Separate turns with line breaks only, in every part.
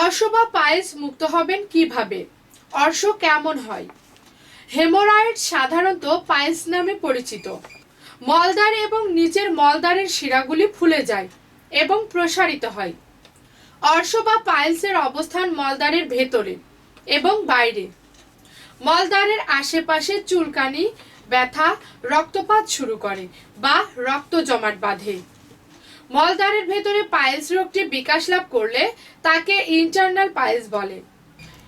অর্শ বা পায়েস মুক্ত হবেন কীভাবে? অর্শ কেমন হয়? হেমোরয়েড সাধারণত পায়েস নামে পরিচিত। মলদ্বার এবং নিচের মলদ্বারের শিরাগুলি ফুলে যায় এবং প্রসারিত হয়। অর্শ বা পাইলসের অবস্থান মলদ্বারের ভেতরে এবং বাইরে। মলদ্বারের আশেপাশে চুলকানি, ব্যথা, রক্তপাত শুরু করে বা রক্ত জমাট বাঁধে। মলদ্বারের ভেতরে পাইলস রোগটি বিকাশ লাভ করলে তাকে ইন্টারনাল পাইলস বলে।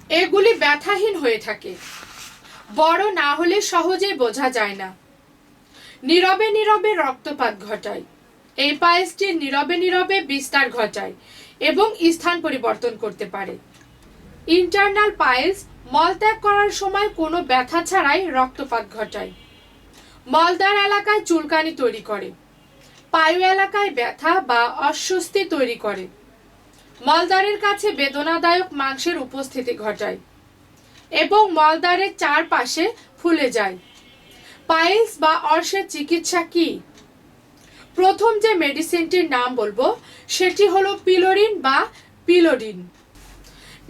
এগুলি ব্যথাহীন হয়ে থাকে। বড় না হলে সহজেই বোঝা যায় না। নীরবে নীরবে রক্তপাত ঘটায়। এই পায়েসটি নীরবে নীরবে বিস্তার ঘটায় এবং স্থান পরিবর্তন করতে পারে। ইন্টারনাল পাইলস মলত্যাগ করার সময় কোনো ব্যথা ছাড়াই রক্তপাত ঘটায়। মলদ্বার এলাকায় চুলকানি তৈরি করে। পায়ু এলাকায় ব্যথা বা অস্বস্তি তৈরি করে। মলদ্বারের কাছে বেদনাদায়ক মাংসের উপস্থিতি ঘটায় এবং মলদ্বারের চারপাশে ফুলে যায়। পাইলস বা অর্শের চিকিৎসা কি? প্রথম যে মেডিসিনটির নাম বলব, সেটি হলো পিলোরিন বা পিলোডিন।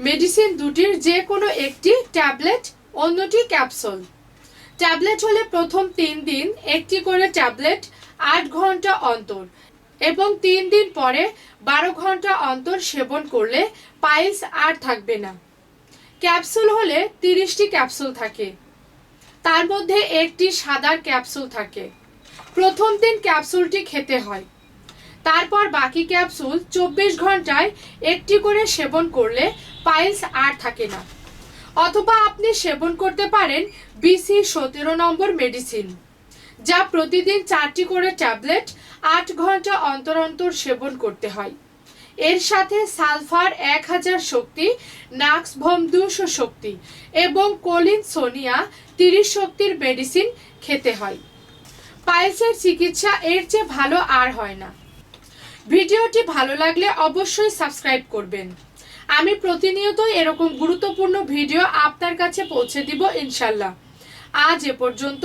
মেডিসিন দুটির যে কোনো একটি ট্যাবলেট, অন্যটি ক্যাপসুল। ট্যাবলেট হলে প্রথম তিন দিন একটি করে ট্যাবলেট আট ঘণ্টা অন্তর এবং তিন দিন পরে বারো ঘণ্টা অন্তর সেবন করলে পাইলস আর থাকবে না। ক্যাপসুল হলে তিরিশটি ক্যাপসুল থাকে। তার মধ্যে একটি সাদার ক্যাপসুল থাকে। প্রথম দিন ক্যাপসুলটি খেতে হয়। তারপর বাকি ক্যাপসুল চব্বিশ ঘন্টায় একটি করে সেবন করলে পাইলস আর থাকে না। অথবা আপনি সেবন করতে পারেন বিসি সতেরো নম্বর মেডিসিন। যা প্রতিদিন চারটি করে ট্যাবলেট আট ঘণ্টা অন্তর অন্তর সেবন করতে হয়। এর সাথে সালফার এক হাজার শক্তি, নাক্স ভম দুশো শক্তি এবং কোলিন সোনিয়া তিরিশ শক্তির মেডিসিন খেতে হয়। পাইলসের চিকিৎসা এর চেয়ে ভালো আর হয় না। ভিডিওটি ভালো লাগলে অবশ্যই সাবস্ক্রাইব করবেন। আমি প্রতিনিয়তই এরকম গুরুত্বপূর্ণ ভিডিও আপনার কাছে পৌঁছে দিব ইনশাল্লাহ। আজ এ পর্যন্ত